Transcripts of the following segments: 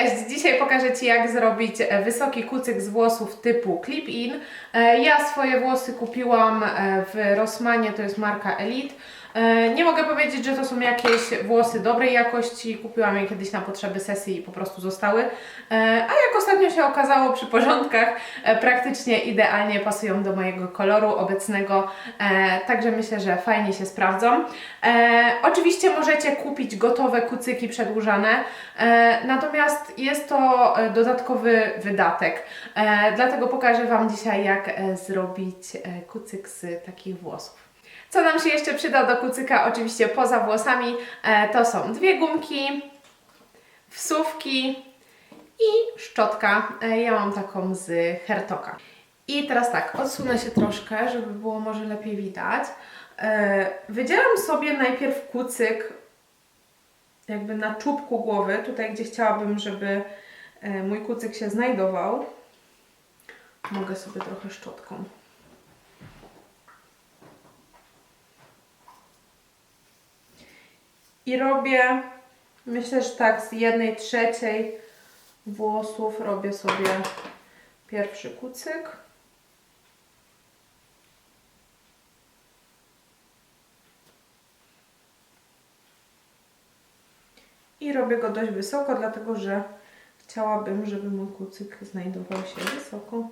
Cześć! Dzisiaj pokażę Ci jak zrobić e, wysoki kucyk z włosów typu clip-in. E, Ja swoje włosy kupiłam e, w Rossmanie, to jest marka Elite. E, Nie mogę powiedzieć, że to są jakieś włosy dobrej jakości. Kupiłam je kiedyś na potrzeby sesji i po prostu zostały. E, A jak ostatnio się okazało przy porządkach, e, praktycznie idealnie pasują do mojego koloru obecnego. Także myślę, że fajnie się sprawdzą. Oczywiście możecie kupić gotowe kucyki przedłużane, natomiast jest to dodatkowy wydatek. Dlatego pokażę Wam dzisiaj, jak zrobić kucyk z takich włosów. Co nam się jeszcze przyda do kucyka, oczywiście poza włosami, e, to są dwie gumki, wsówki i szczotka. E, Ja mam taką z Hertoka. I teraz tak, odsunę się troszkę, żeby było może lepiej widać. E, Wydzielam sobie najpierw kucyk jakby na czubku głowy, tutaj gdzie chciałabym, żeby mój kucyk się znajdował. Mogę sobie trochę szczotką. I robię, myślę, że tak z jednej trzeciej włosów robię sobie pierwszy kucyk. I robię go dość wysoko, dlatego że chciałabym, żeby mój kucyk znajdował się wysoko.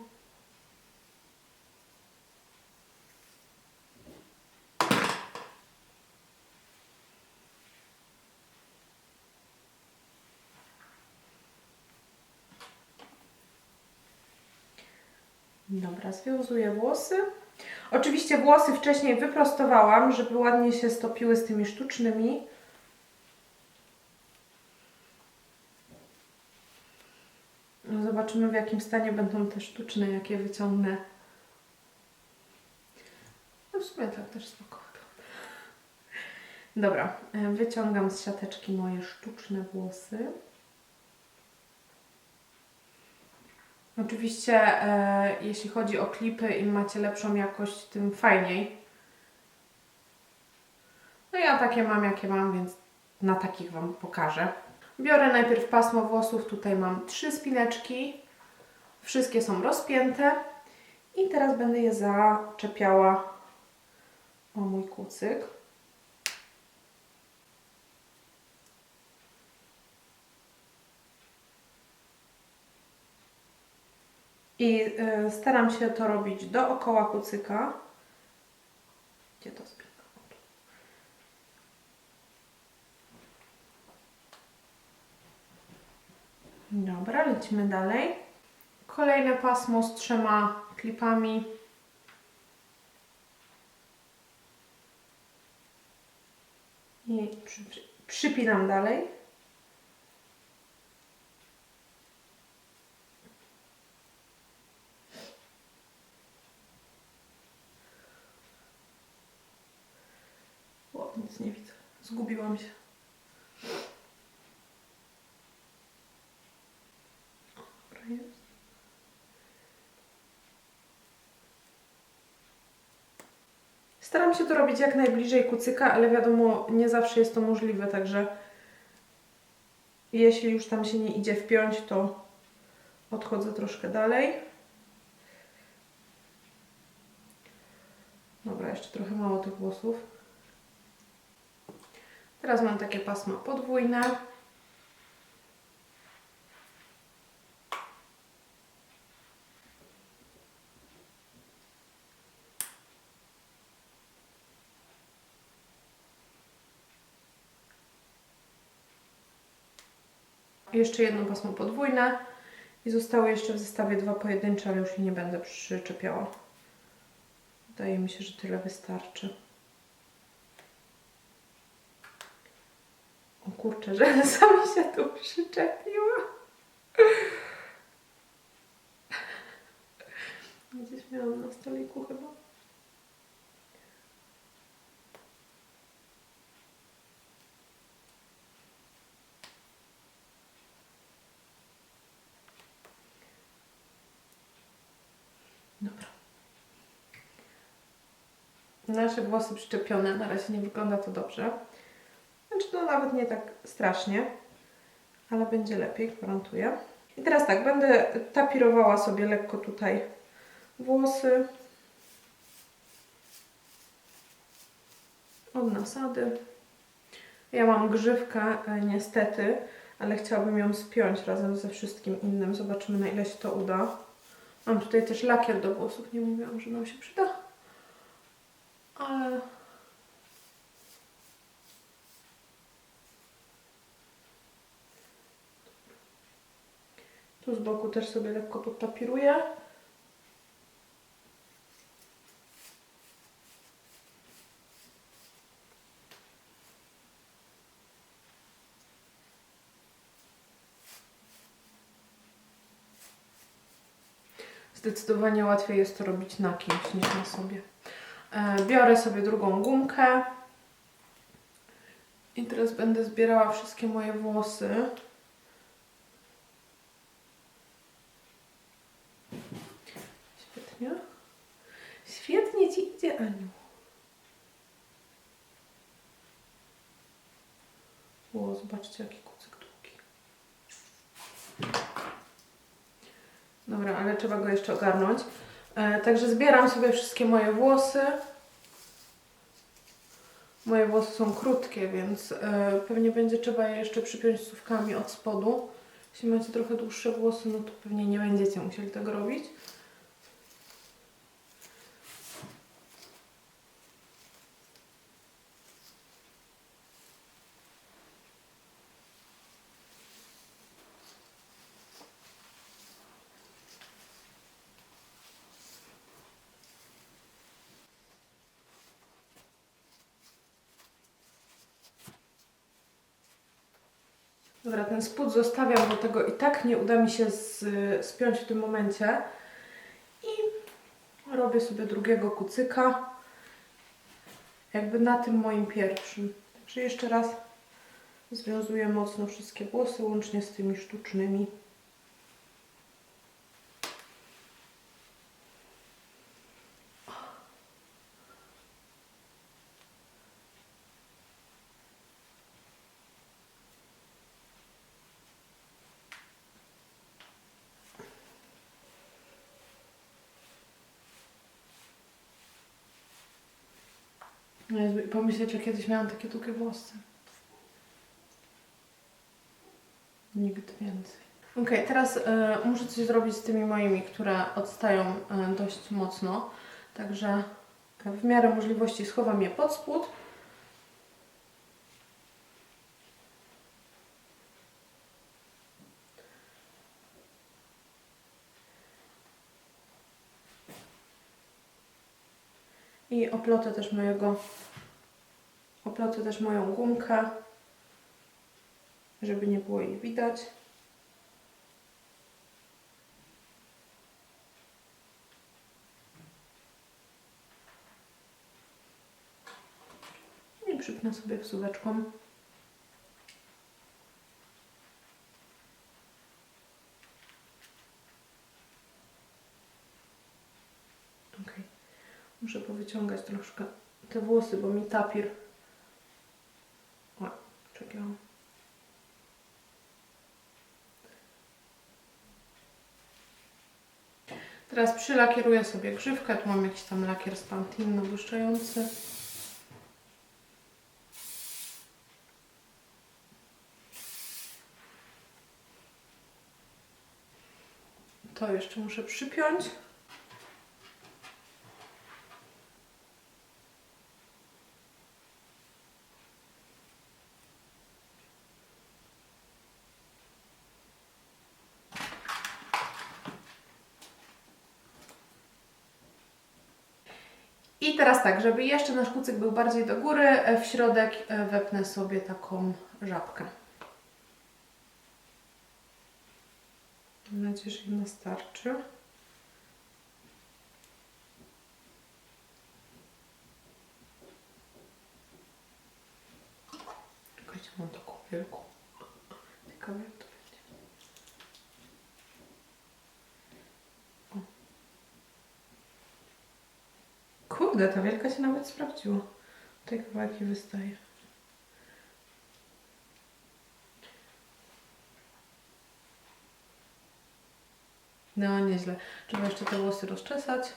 Dobra, związuję włosy. Oczywiście włosy wcześniej wyprostowałam, żeby ładnie się stopiły z tymi sztucznymi. No Zobaczymy w jakim stanie będą te sztuczne, jak je wyciągnę. No w sumie tak też spoko. Dobra, e, wyciągam z siateczki moje sztuczne włosy. Oczywiście, e, jeśli chodzi o klipy, im macie lepszą jakość, tym fajniej. No ja takie mam, jakie mam, więc na takich Wam pokażę. Biorę najpierw pasmo włosów, tutaj mam trzy spineczki. Wszystkie są rozpięte. I teraz będę je zaczepiała o mój kucyk. I y, staram się to robić dookoła kucyka. Gdzie to spina? O, tu. Dobra, lecimy dalej. Kolejne pasmo z trzema klipami. I przy, przy, przypinam dalej. O, nic nie widzę. Zgubiłam się. Dobra, jest. Staram się to robić jak najbliżej kucyka, ale wiadomo, nie zawsze jest to możliwe, także jeśli już tam się nie idzie wpiąć, to odchodzę troszkę dalej. Dobra, jeszcze trochę mało tych włosów. Teraz mam takie pasma podwójne. Jeszcze jedno pasmo podwójne i zostały jeszcze w zestawie dwa pojedyncze, ale już nie będę przyczepiała. Wydaje mi się, że tyle wystarczy. Kurczę, że sami się tu przyczepiła. Gdzieś miałam na stoliku chyba. Dobra. Nasze włosy przyczepione, na razie nie wygląda to dobrze. To nawet nie tak strasznie. ale będzie lepiej, gwarantuję. I teraz tak, będę tapirowała sobie lekko tutaj włosy od nasady. Ja mam grzywkę e, niestety, ale chciałabym ją spiąć razem ze wszystkim innym. Zobaczymy na ile się to uda. Mam tutaj też lakier do włosów, nie mówiłam, że nam się przyda. Ale Tu z boku też sobie lekko podtapiruję. Zdecydowanie łatwiej jest to robić na kimś niż na sobie. E, Biorę sobie drugą gumkę i teraz będę zbierała wszystkie moje włosy. Ci idzie, Aniu. O, zobaczcie, jaki kucyk długi. Dobra, ale trzeba go jeszcze ogarnąć. E, także zbieram sobie wszystkie moje włosy. Moje włosy są krótkie, więc e, pewnie będzie trzeba je jeszcze przypiąć słówkami od spodu. Jeśli macie trochę dłuższe włosy, no to pewnie nie będziecie musieli tego robić. Dobra, ten spód zostawiam, bo tego i tak nie uda mi się z, spiąć w tym momencie. I robię sobie drugiego kucyka. Jakby na tym moim pierwszym. Także jeszcze raz związuję mocno wszystkie włosy, łącznie z tymi sztucznymi. No pomyśleć, że kiedyś miałam takie długie włosy. Nigdy więcej. Okej, teraz e, muszę coś zrobić z tymi moimi, które odstają e, dość mocno. Także w miarę możliwości schowam je pod spód. I oplotę też mojego oplotę też moją gumkę, żeby nie było jej widać. I przypnę sobie wsuweczką. Muszę powyciągać troszkę te włosy, bo mi tapir. O, czekaj. Teraz przylakieruję sobie grzywkę. Tu mam jakiś tam lakier z Pantene. To jeszcze muszę przypiąć. I teraz tak, żeby jeszcze nasz kucyk był bardziej do góry, e, w środek e, wepnę sobie taką żabkę. Mam nadzieję, że im starczy. Czekajcie, mam taką wielką. Ciekawe Kurde, ta wielka się nawet sprawdziła. Tutaj kawałki wystaje. No, nieźle. Trzeba jeszcze te włosy rozczesać.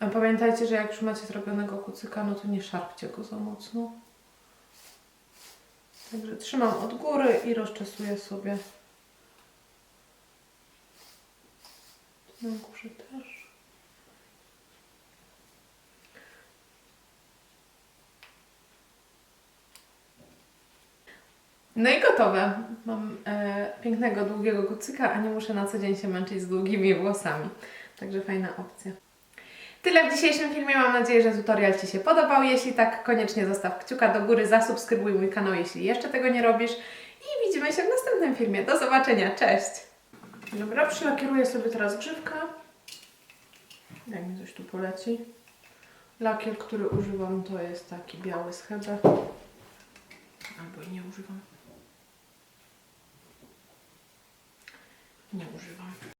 A pamiętajcie, że jak już macie zrobionego kucyka, no to nie szarpcie go za mocno. Także trzymam od góry i rozczesuję sobie. Na górze też. No i gotowe. Mam e, pięknego, długiego kucyka, a nie muszę na co dzień się męczyć z długimi włosami. Także fajna opcja. Tyle w dzisiejszym filmie. Mam nadzieję, że tutorial Ci się podobał. Jeśli tak, koniecznie zostaw kciuka do góry, zasubskrybuj mój kanał, jeśli jeszcze tego nie robisz. I widzimy się w następnym filmie. Do zobaczenia. Cześć! Dobra, przylakieruję sobie teraz grzywkę. Jak mi coś tu poleci. Lakier, który używam, to jest taki biały z. Albo i nie używam. Nie używam.